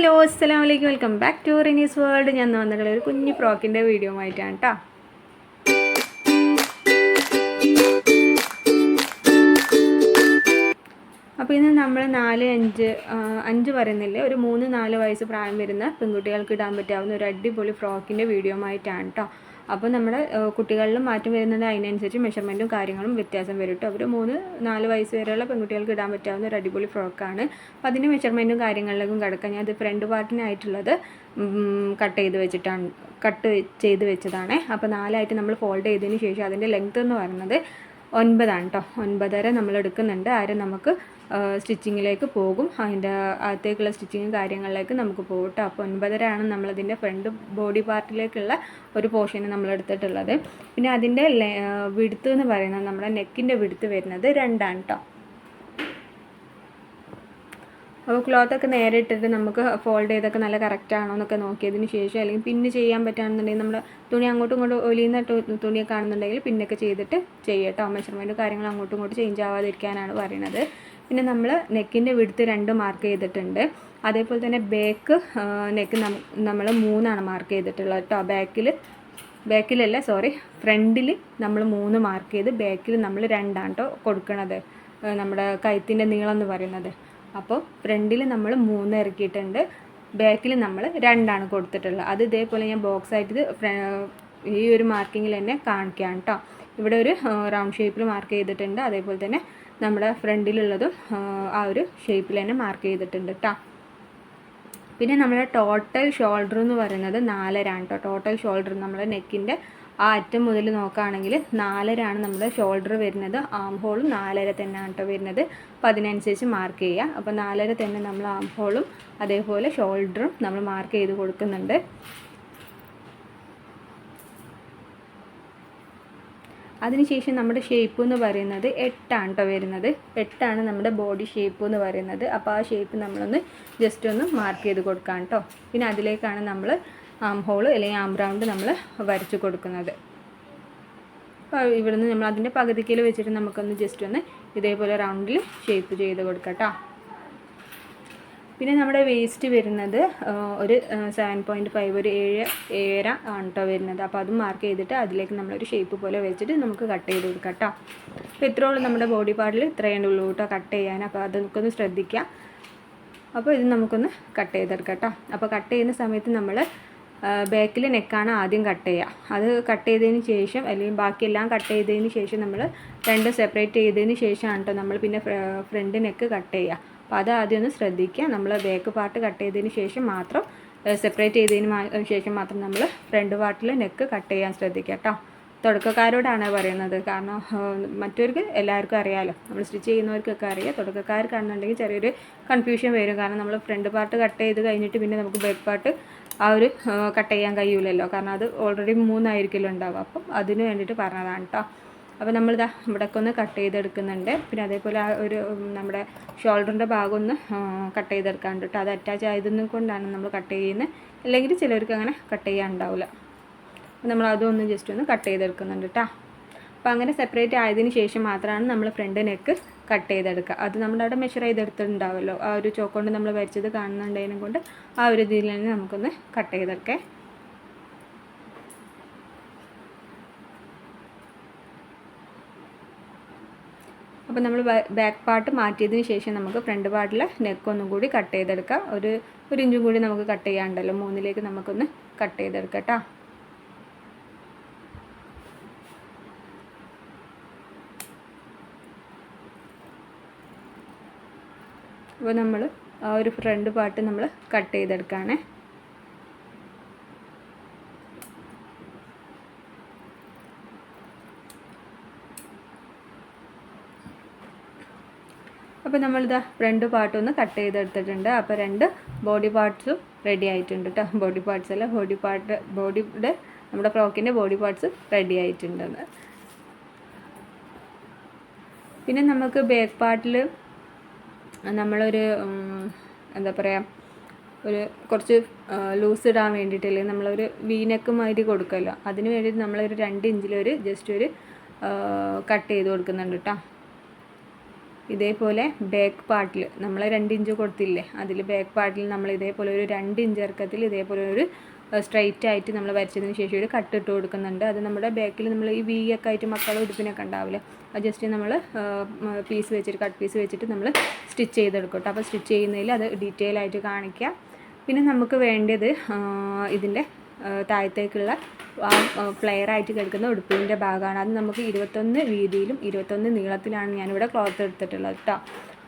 Hello അസ്സലാം വലൈക്കും welcome back to Rinee's world. ഞാൻ വന്നിട്ടുള്ള ഒരു കുഞ്ഞു ഫ്രോക്കിന്റെ വീഡിയോ ആയിട്ടാണ് കേട്ടോ അപ്പോൾ ഇന്ന് നമ്മൾ നാല് അഞ്ച് അഞ്ച് പറയുന്നില്ലേ? ഒരു മൂന്ന് നാല് വയസ്സ് പ്രായം വരുന്ന പെൺകുട്ടികൾക്ക് ഇടാൻ പറ്റാവുന്ന ഒരു അടിപൊളി ഫ്രോക്കിന്റെ വീഡിയോ ആയിട്ടാണ് കേട്ടോ അപ്പോൾ നമ്മുടെ കുട്ടികളിൽ മാറ്റം വരുന്നത് അതിനനുസരിച്ച് മെഷർമെന്റും കാര്യങ്ങളും വ്യത്യാസം വരും കേട്ടോ അവർ മൂന്ന് നാല് വയസ്സ് വരെയുള്ള പെൺകുട്ടികൾക്ക് ഇടാൻ പറ്റാവുന്ന ഒരു അടിപൊളി ഫ്രോക്കാണ് അപ്പോൾ അതിന്റെ മെഷർമെന്റും കാര്യങ്ങളിലേക്കും കിടക്കാൻ ഞാൻ അത് ഫ്രണ്ട് പാർട്ടിനായിട്ടുള്ളത് കട്ട് ചെയ്ത് വെച്ചിട്ടാണ് കട്ട് ചെയ്ത് വെച്ചതാണ്. അപ്പോൾ നാലായിട്ട് നമ്മൾ ഫോൾഡ് ചെയ്തതിന് ശേഷം അതിന്റെ ലെങ്ത് എന്ന് പറയുന്നത് ഒൻപതാണ് കേട്ടോ ഒൻപതര നമ്മൾ എടുക്കുന്നുണ്ട്. ആരും നമുക്ക് സ്റ്റിച്ചിങ്ങിലേക്ക് പോകും. അതിന്റെ അകത്തേക്കുള്ള സ്റ്റിച്ചിങ്ങും കാര്യങ്ങളിലേക്ക് നമുക്ക് പോകും കേട്ടോ അപ്പോൾ ഒൻപതരയാണ് നമ്മളതിന്റെ ഫ്രണ്ട് ബോഡി പാർട്ടിലേക്കുള്ള ഒരു പോർഷൻ നമ്മൾ എടുത്തിട്ടുള്ളത് പിന്നെ അതിന്റെ വിടുത്ത് എന്ന് പറയുന്നത് നമ്മുടെ നെക്കിന്റെ വിടുത്ത് വരുന്നത് രണ്ടാണ് കേട്ടോ അപ്പോൾ ക്ലോത്തൊക്കെ നേരെ ഇട്ടിട്ട് നമുക്ക് ഫോൾഡ് ചെയ്തൊക്കെ നല്ല കറക്റ്റ് ആണോ എന്നൊക്കെ നോക്കിയതിന് ശേഷം അല്ലെങ്കിൽ പിന്ന് ചെയ്യാൻ പറ്റുകയാണെന്നുണ്ടെങ്കിൽ നമ്മൾ തുണി അങ്ങോട്ടും ഇങ്ങോട്ടും ഒലിയുന്ന തുണിയൊക്കെ ആണെന്നുണ്ടെങ്കിൽ പിന്നൊക്കെ ചെയ്തിട്ട് ചെയ്യട്ടോ. മെഷർമെന്റ് കാര്യങ്ങൾ അങ്ങോട്ടും ഇങ്ങോട്ടും ചേഞ്ച് ആവാതിരിക്കാനാണ് പറയുന്നത്. പിന്നെ നമ്മൾ നെക്കിന്റെ വിടുത്ത് രണ്ട് മാർക്ക് ചെയ്തിട്ടുണ്ട്. അതേപോലെ തന്നെ ബാക്ക് നെക്ക് നമ്മൾ മൂന്നാണ് മാർക്ക് ചെയ്തിട്ടുള്ളത് കേട്ടോ. ബാക്കിൽ ബാക്കിലല്ല സോറി ഫ്രണ്ടിൽ നമ്മൾ മൂന്ന് മാർക്ക് ചെയ്ത് ബാക്കിൽ നമ്മൾ രണ്ടാണ് കേട്ടോ കൊടുക്കണത്. നമ്മുടെ കഴുത്തിന്റെ നീളം എന്ന് പറയുന്നത്. അപ്പോൾ ഫ്രണ്ടിൽ നമ്മൾ മൂന്ന് ഇറക്കിയിട്ടുണ്ട്. ബാക്കിൽ നമ്മൾ രണ്ടാണ് കൊടുത്തിട്ടുള്ളത്. അത് ഇതേപോലെ ഞാൻ ബോക്സ് ആയിട്ട് ഈ ഒരു മാർക്കിങ്ങിൽ തന്നെ കാണിക്കുകയാണ് കേട്ടോ ഇവിടെ ഒരു റൗണ്ട് ഷേപ്പിൽ മാർക്ക് ചെയ്തിട്ടുണ്ട്. അതേപോലെ തന്നെ നമ്മുടെ ഫ്രണ്ടിലുള്ളതും ആ ഒരു ഷേപ്പിൽ തന്നെ മാർക്ക് ചെയ്തിട്ടുണ്ട് കേട്ടോ പിന്നെ നമ്മുടെ ടോട്ടൽ ഷോൾഡർ എന്ന് പറയുന്നത് നാലരാണ് കേട്ടോ ടോട്ടൽ ഷോൾഡർ നമ്മുടെ നെക്കിന്റെ ആ അറ്റം മുതൽ നോക്കുകയാണെങ്കിൽ നാലരാണ് നമ്മുടെ ഷോൾഡർ വരുന്നത്. ആം ഹോളും നാലര തന്നെയാണ് കേട്ടോ വരുന്നത്. അപ്പോൾ അതിനനുസരിച്ച് മാർക്ക് ചെയ്യുക. അപ്പോൾ നാലര തന്നെ നമ്മൾ ആം ഹോളും അതേപോലെ ഷോൾഡറും നമ്മൾ മാർക്ക് ചെയ്ത് കൊടുക്കുന്നുണ്ട്. അതിനുശേഷം നമ്മുടെ ഷേപ്പ് എന്ന് പറയുന്നത് എട്ടാണ് കേട്ടോ വരുന്നത്. എട്ടാണ് നമ്മുടെ ബോഡി ഷേപ്പ് എന്ന് പറയുന്നത്. അപ്പോൾ ആ ഷേപ്പ് നമ്മളൊന്ന് ജസ്റ്റ് ഒന്ന് മാർക്ക് ചെയ്ത് കൊടുക്കാം കേട്ടോ പിന്നെ അതിലേക്കാണ് നമ്മൾ ആം ഹോൾ അല്ലെങ്കിൽ ആം റൗണ്ട് നമ്മൾ വരച്ചു കൊടുക്കുന്നത്. അപ്പോൾ ഇവിടുന്ന് നമ്മൾ അതിന്റെ പകുതിക്കൽ വെച്ചിട്ട് നമുക്കൊന്ന് ജസ്റ്റ് ഒന്ന് ഇതേപോലെ റൗണ്ടിൽ ഷേപ്പ് ചെയ്ത് കൊടുക്കാം കേട്ടോ പിന്നെ നമ്മുടെ വേസ്റ്റ് വരുന്നത് ഒരു സെവൻ പോയിന്റ് ഫൈവ് ഒരു ഏഴ് ഏഴര ആണ് കേട്ടോ വരുന്നത്. അപ്പോൾ അതും മാർക്ക് ചെയ്തിട്ട് അതിലേക്ക് നമ്മളൊരു ഷേപ്പ് പോലെ വെച്ചിട്ട് നമുക്ക് കട്ട് ചെയ്ത് കൊടുക്കാം കേട്ടോ അപ്പോൾ ഇത്രയോളം നമ്മുടെ ബോഡി പാർട്ടിൽ ഇത്രയേ ഉള്ളൂ കേട്ടോ കട്ട് ചെയ്യാൻ. അപ്പോൾ അതൊക്കെ ഒന്ന് ശ്രദ്ധിക്കുക അപ്പോൾ ഇത് നമുക്കൊന്ന് കട്ട് ചെയ്തെടുക്കാം കേട്ടോ അപ്പോൾ കട്ട് ചെയ്യുന്ന സമയത്ത് നമ്മൾ ബാക്കിൽ നെക്കാണ് ആദ്യം കട്ട് ചെയ്യുക അത് കട്ട് ചെയ്തതിന് ശേഷം അല്ലെങ്കിൽ ബാക്കിയെല്ലാം കട്ട് ചെയ്തതിന് ശേഷം നമ്മൾ രണ്ടും സെപ്പറേറ്റ് ചെയ്തതിന് ശേഷമാണ് കേട്ടോ നമ്മൾ പിന്നെ ഫ്രണ്ട് നെക്ക് കട്ട് ചെയ്യുക അപ്പോൾ അത് ആദ്യം ഒന്ന് ശ്രദ്ധിക്കുക. നമ്മൾ ബാക്ക് പാർട്ട് കട്ട് ചെയ്തതിന് ശേഷം മാത്രം സെപ്പറേറ്റ് ചെയ്തതിന് ശേഷം മാത്രം നമ്മൾ ഫ്രണ്ട് പാർട്ടിൽ നെക്ക് കട്ട് ചെയ്യാൻ ശ്രദ്ധിക്കുക കേട്ടോ തുടക്കക്കാരോടാണ് പറയുന്നത്. കാരണം മറ്റവർക്ക് എല്ലാവർക്കും അറിയാമല്ലോ നമ്മൾ സ്റ്റിച്ച് ചെയ്യുന്നവർക്കൊക്കെ അറിയാം. തുടക്കക്കാർക്കാണെന്നുണ്ടെങ്കിൽ ചെറിയൊരു കൺഫ്യൂഷൻ വരും. കാരണം നമ്മൾ ഫ്രണ്ട് പാർട്ട് കട്ട് ചെയ്ത് കഴിഞ്ഞിട്ട് പിന്നെ നമുക്ക് ബാക്ക് പാർട്ട് ആ ഒരു കട്ട് ചെയ്യാൻ കഴിയില്ലല്ലോ കാരണം അത് ഓൾറെഡി മൂന്നായിരിക്കുമല്ലോ ഉണ്ടാവുക. അപ്പം അതിന് വേണ്ടിയിട്ട് പറഞ്ഞതാണ് കേട്ടോ അപ്പോൾ നമ്മളിതാ ഇവിടെയൊക്കെ ഒന്ന് കട്ട് ചെയ്തെടുക്കുന്നുണ്ട്. പിന്നെ അതേപോലെ ആ ഒരു നമ്മുടെ ഷോൾഡറിന്റെ ഭാഗം ഒന്ന് കട്ട് ചെയ്തെടുക്കാണ്ട് കേട്ടോ അത് അറ്റാച്ച് ആയതൊന്നും കൊണ്ടാണ് നമ്മൾ കട്ട് ചെയ്യുന്നത് അല്ലെങ്കിൽ ചിലവർക്ക് അങ്ങനെ കട്ട് ചെയ്യാൻ ഉണ്ടാവില്ല അപ്പോൾ നമ്മൾ അതൊന്ന് ജസ്റ്റ് ഒന്ന് കട്ട് ചെയ്തെടുക്കുന്നുണ്ട് കേട്ടോ അപ്പോൾ അങ്ങനെ സെപ്പറേറ്റ് ആയതിന് ശേഷം മാത്രമാണ് നമ്മൾ ഫ്രണ്ട് നെക്ക് കട്ട് ചെയ്തെടുക്കുക. അത് നമ്മുടെ അവിടെ മെഷർ ചെയ്തെടുത്തിട്ടുണ്ടാവുമല്ലോ ആ ഒരു ചോക്കൊണ്ട് നമ്മൾ വരച്ചത് കാണുന്നുണ്ടതിനെ കൊണ്ട് ആ ഒരു ഇതിൽ തന്നെ നമുക്കൊന്ന് കട്ട് ചെയ്തെടുക്കേ. അപ്പോൾ നമ്മൾ ബാക്ക് പാർട്ട് മാറ്റിയതിന് ശേഷം നമുക്ക് ഫ്രണ്ട് പാർട്ടിലെ നെക്ക് ഒന്നും കൂടി കട്ട് ചെയ്തെടുക്കാം. ഒരു ഒരു ഇഞ്ചും കൂടി നമുക്ക് കട്ട് ചെയ്യാണ്ടല്ലോ. മൂന്നിലേക്ക് നമുക്കൊന്ന് കട്ട് ചെയ്തെടുക്കാം അപ്പോൾ നമ്മൾ ആ ഒരു ഫ്രണ്ട് പാർട്ട് നമ്മൾ കട്ട് ചെയ്തെടുക്കുകയാണേ അപ്പോൾ നമ്മളിതാ ഫ്രണ്ട് പാർട്ടൊന്ന് കട്ട് ചെയ്തെടുത്തിട്ടുണ്ട്. അപ്പോൾ രണ്ട് ബോഡി പാർട്സും റെഡി ആയിട്ടുണ്ട് കേട്ടോ ബോഡി പാർട്സ് അല്ല ബോഡി പാർട്ട് ബോഡിയുടെ നമ്മുടെ ഫ്രോക്കിന്റെ ബോഡി പാർട്സ് റെഡി ആയിട്ടുണ്ടെന്ന്. പിന്നെ നമുക്ക് ബാക്ക് പാർട്ടിൽ നമ്മളൊരു എന്താ പറയുക ഒരു കുറച്ച് ലൂസ് ഇടാൻ വേണ്ടിയിട്ട് അല്ലെങ്കിൽ നമ്മളൊരു വീനക്ക് മാതിരി കൊടുക്കുമല്ലോ അതിന് വേണ്ടിയിട്ട് നമ്മളൊരു രണ്ട് ഇഞ്ചിലൊരു ജസ്റ്റ് ഒരു കട്ട് ചെയ്ത് കൊടുക്കുന്നുണ്ട് കേട്ടോ ഇതേപോലെ ബാക്ക് പാർട്ടിൽ നമ്മൾ രണ്ട് ഇഞ്ച് കൊടുത്തില്ലേ? അതിൽ ബാക്ക് പാർട്ടിൽ നമ്മൾ ഇതേപോലെ ഒരു രണ്ട് ഇഞ്ച് ഇറക്കത്തിൽ ഇതേപോലെ ഒരു സ്ട്രൈറ്റ് ആയിട്ട് നമ്മൾ വരച്ചതിന് ശേഷം ഒരു കട്ട് ഇട്ട് കൊടുക്കുന്നുണ്ട്. അത് നമ്മുടെ ബാക്കിൽ നമ്മൾ ഈ വി ഒക്കെ ആയിട്ട് മക്കളുടെ ഉടുപ്പിനൊക്കെ ഉണ്ടാവില്ലേ? അത് ജസ്റ്റ് നമ്മൾ പീസ് വെച്ചിട്ട് കട്ട് പീസ് വെച്ചിട്ട് നമ്മൾ സ്റ്റിച്ച് ചെയ്തെടുക്കട്ടോ. കേട്ടോ അപ്പോൾ സ്റ്റിച്ച് ചെയ്യുന്നതിൽ അത് ഡീറ്റെയിൽ ആയിട്ട് കാണിക്കാം. പിന്നെ നമുക്ക് വേണ്ടത് ഇതിന്റെ താഴത്തേക്കുള്ള ആ പ്ലെയർ ആയിട്ട് കിടക്കുന്ന ഉടുപ്പിന്റെ ഭാഗമാണ്. അത് നമുക്ക് ഇരുപത്തൊന്ന് വീതിയിലും ഇരുപത്തൊന്ന് നീളത്തിലാണ് ഞാനിവിടെ ക്ലോത്ത് എടുത്തിട്ടുള്ളത് കേട്ടോ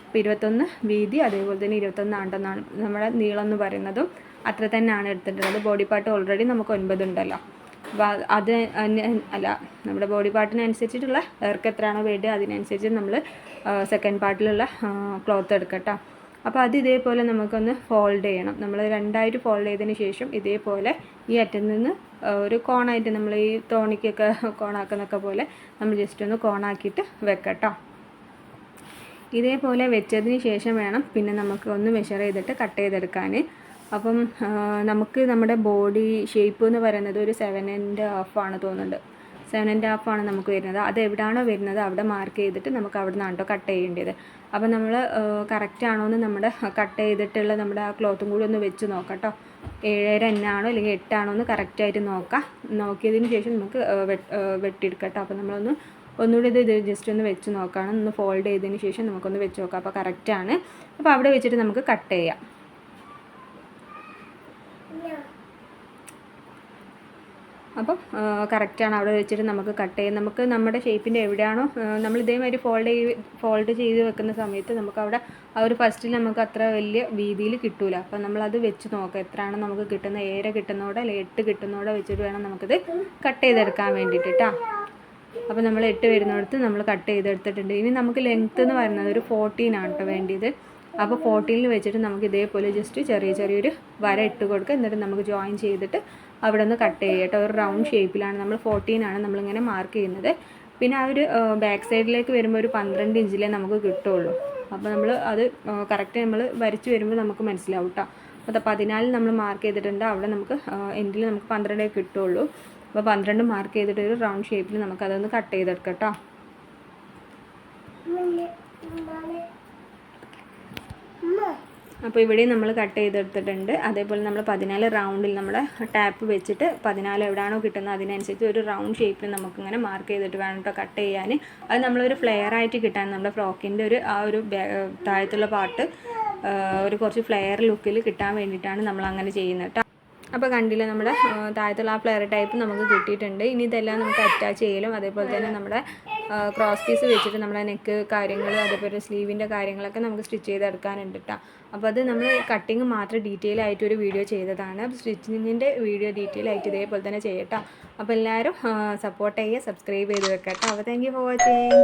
അപ്പോൾ ഇരുപത്തൊന്ന് വീതി അതേപോലെ തന്നെ ഇരുപത്തൊന്ന് ആണ്ടെന്നാണ് നമ്മുടെ നീളം എന്ന് പറയുന്നതും അത്ര തന്നെയാണ് എടുത്തിട്ടുള്ളത്. ബോഡി പാർട്ട് ഓൾറെഡി നമുക്ക് ഒൻപത് ഉണ്ടല്ലോ. അപ്പോൾ അത് അല്ല നമ്മുടെ ബോഡി പാർട്ടിനനുസരിച്ചിട്ടുള്ള ഇറക്കം എത്രയാണോ വേണ്ടത് അതിനനുസരിച്ച് നമ്മൾ സെക്കൻഡ് പാർട്ടിലുള്ള ക്ലോത്ത് എടുക്കട്ടോ. അപ്പോൾ അത് ഇതേപോലെ നമുക്കൊന്ന് ഫോൾഡ് ചെയ്യണം. നമ്മൾ രണ്ടായിട്ട് ഫോൾഡ് ചെയ്തതിന് ശേഷം ഇതേപോലെ ഈ അറ്റത്ത് നിന്ന് ഒരു കോണായിട്ട് നമ്മൾ ഈ തോണിക്കൊക്കെ കോണാക്കുന്നൊക്കെ പോലെ നമ്മൾ ജസ്റ്റ് ഒന്ന് കോണാക്കിയിട്ട് വെക്കട്ടോ. ഇതേപോലെ വെച്ചതിന് ശേഷം വേണം പിന്നെ നമുക്ക് ഒന്ന് മെഷർ ചെയ്തിട്ട് കട്ട് ചെയ്തെടുക്കാൻ അപ്പം നമുക്ക് നമ്മുടെ ബോഡി ഷേപ്പ് എന്ന് പറയുന്നത് ഒരു സെവൻ ആൻഡ് ഹാഫാണ് തോന്നുന്നുണ്ട്. സെവൻ ആൻഡ് ഹാഫ് ആണ് നമുക്ക് വരുന്നത്. അത് എവിടെയാണോ വരുന്നത് അവിടെ മാർക്ക് ചെയ്തിട്ട് നമുക്ക് അവിടെ നിന്നാണ് കേട്ടോ കട്ട് ചെയ്യേണ്ടത് അപ്പോൾ നമ്മൾ കറക്റ്റ് ആണോ എന്ന് നമ്മുടെ കട്ട് ചെയ്തിട്ടുള്ള നമ്മുടെ ആ ക്ലോത്തും കൂടി ഒന്ന് വെച്ച് നോക്കാം കേട്ടോ ഏഴര എന്നാണോ അല്ലെങ്കിൽ എട്ടാണോ എന്ന് കറക്റ്റായിട്ട് നോക്കാം. നോക്കിയതിന് ശേഷം നമുക്ക് വെട്ടിയെടുക്കട്ടോ വെട്ട്- വെട്ടിയെടുക്കാം കേട്ടോ അപ്പോൾ നമ്മളൊന്ന് ഒന്നുകൂടി ഇത് ജസ്റ്റ് ഒന്ന് വെച്ച് നോക്കണം. ഒന്ന് ഫോൾഡ് ചെയ്തതിന് ശേഷം നമുക്കൊന്ന് വെച്ച് നോക്കാം. അപ്പോൾ കറക്റ്റാണ് അപ്പോൾ അവിടെ വെച്ചിട്ട് നമുക്ക് കട്ട് ചെയ്യാം. അപ്പം കറക്റ്റാണ് അവിടെ വെച്ചിട്ട് നമുക്ക് കട്ട് ചെയ്യാം. നമുക്ക് നമ്മുടെ ഷേപ്പിന്റെ എവിടെയാണോ നമ്മൾ ഇതേമാതിരി ഫോൾഡ് ചെയ്ത് ഫോൾഡ് ചെയ്ത് വെക്കുന്ന സമയത്ത് നമുക്ക് അവിടെ ആ ഒരു ഫസ്റ്റിൽ നമുക്ക് അത്ര വലിയ വീതിയിൽ കിട്ടൂല. അപ്പം നമ്മളത് വെച്ച് നോക്കാം. എത്രയാണ് നമുക്ക് കിട്ടുന്ന ഏര കിട്ടുന്നതോടെ അല്ലെങ്കിൽ എട്ട് കിട്ടുന്നതോടെ വെച്ചിട്ട് വേണം നമുക്കിത് കട്ട് ചെയ്തെടുക്കാൻ വേണ്ടിയിട്ട് കേട്ടോ അപ്പോൾ നമ്മൾ എട്ട് വരുന്നിടത്ത് നമ്മൾ കട്ട് ചെയ്തെടുത്തിട്ടുണ്ട്. ഇനി നമുക്ക് ലെങ്ത്ത് എന്ന് പറയുന്നത് ഒരു ഫോർട്ടീൻ ആണ് കേട്ടോ വേണ്ടിയത്. അപ്പോൾ ഫോർട്ടീനിൽ വെച്ചിട്ട് നമുക്ക് ഇതേപോലെ ജസ്റ്റ് ചെറിയ ചെറിയൊരു വര ഇട്ട് കൊടുക്കുക. എന്നിട്ട് നമുക്ക് ജോയിൻ ചെയ്തിട്ട് അവിടെ നിന്ന് കട്ട് ചെയ്യുക കേട്ടോ ഒരു റൗണ്ട് ഷേപ്പിലാണ് നമ്മൾ ഫോർട്ടീൻ ആണ് നമ്മളിങ്ങനെ മാർക്ക് ചെയ്യുന്നത്. പിന്നെ ആ ഒരു ബാക്ക് സൈഡിലേക്ക് വരുമ്പോൾ ഒരു പന്ത്രണ്ട് ഇഞ്ചിലേ നമുക്ക് കിട്ടുള്ളൂ. അപ്പോൾ നമ്മൾ അത് കറക്റ്റ് നമ്മൾ വരച്ച് വരുമ്പോൾ നമുക്ക് മനസ്സിലാവും കേട്ടോ അപ്പോൾ പതിനാലിൽ നമ്മൾ മാർക്ക് ചെയ്തിട്ടുണ്ട്. അവിടെ നമുക്ക് എൻഡിൽ നമുക്ക് പന്ത്രണ്ടേ കിട്ടുള്ളൂ. അപ്പോൾ പന്ത്രണ്ട് മാർക്ക് ചെയ്തിട്ട് ഒരു റൗണ്ട് ഷേപ്പിൽ നമുക്ക് അതൊന്ന് കട്ട് ചെയ്തെടുക്കാം കേട്ടോ അപ്പോൾ ഇവിടെ നമ്മൾ കട്ട് ചെയ്തെടുത്തിട്ടുണ്ട്. അതേപോലെ നമ്മൾ പതിനാല് റൗണ്ടിൽ നമ്മൾ ടാപ്പ് വെച്ചിട്ട് പതിനാല് എവിടെയാണോ കിട്ടുന്നത് അതിനനുസരിച്ച് ഒരു റൗണ്ട് ഷേപ്പിൽ നമുക്കിങ്ങനെ മാർക്ക് ചെയ്തിട്ട് വേണം കേട്ടോ കട്ട് ചെയ്യാൻ. അത് നമ്മളൊരു ഫ്ലെയർ ആയിട്ട് കിട്ടാൻ നമ്മുടെ ഫ്രോക്കിന്റെ ഒരു ആ ഒരു താഴത്തുള്ള പാർട്ട് ഒരു കുറച്ച് ഫ്ലെയർ ലുക്കിൽ കിട്ടാൻ വേണ്ടിയിട്ടാണ് നമ്മൾ അങ്ങനെ ചെയ്യുന്നത് അപ്പോൾ കണ്ടില്ല നമ്മുടെ താഴത്തുള്ള ആ ഫ്ലെയർ ടൈപ്പ് നമുക്ക് കിട്ടിയിട്ടുണ്ട്. ഇനി ഇതെല്ലാം നമുക്ക് അറ്റാച്ച് ചെയ്യലും അതേപോലെ തന്നെ നമ്മുടെ ക്രോസ് പീസ് വെച്ചിട്ട് നമ്മളെ നെക്ക് കാര്യങ്ങൾ അതേപോലെ സ്ലീവിന്റെ കാര്യങ്ങളൊക്കെ നമുക്ക് സ്റ്റിച്ച് ചെയ്തെടുക്കാനുണ്ട് കേട്ടോ അപ്പോൾ അത് നമ്മൾ കട്ടിങ് മാത്രം ഡീറ്റെയിൽ ആയിട്ട് ഒരു വീഡിയോ ചെയ്തതാണ്. സ്റ്റിച്ചിങ്ങിന്റെ വീഡിയോ ഡീറ്റെയിൽ ആയിട്ട് ഇതേപോലെ തന്നെ ചെയ്യട്ടോ. അപ്പോൾ എല്ലാവരും സപ്പോർട്ട് ചെയ്യുക സബ്സ്ക്രൈബ് ചെയ്ത് വെക്കാം കേട്ടോ അപ്പോൾ താങ്ക് യു ഫോർ വാച്ചിങ്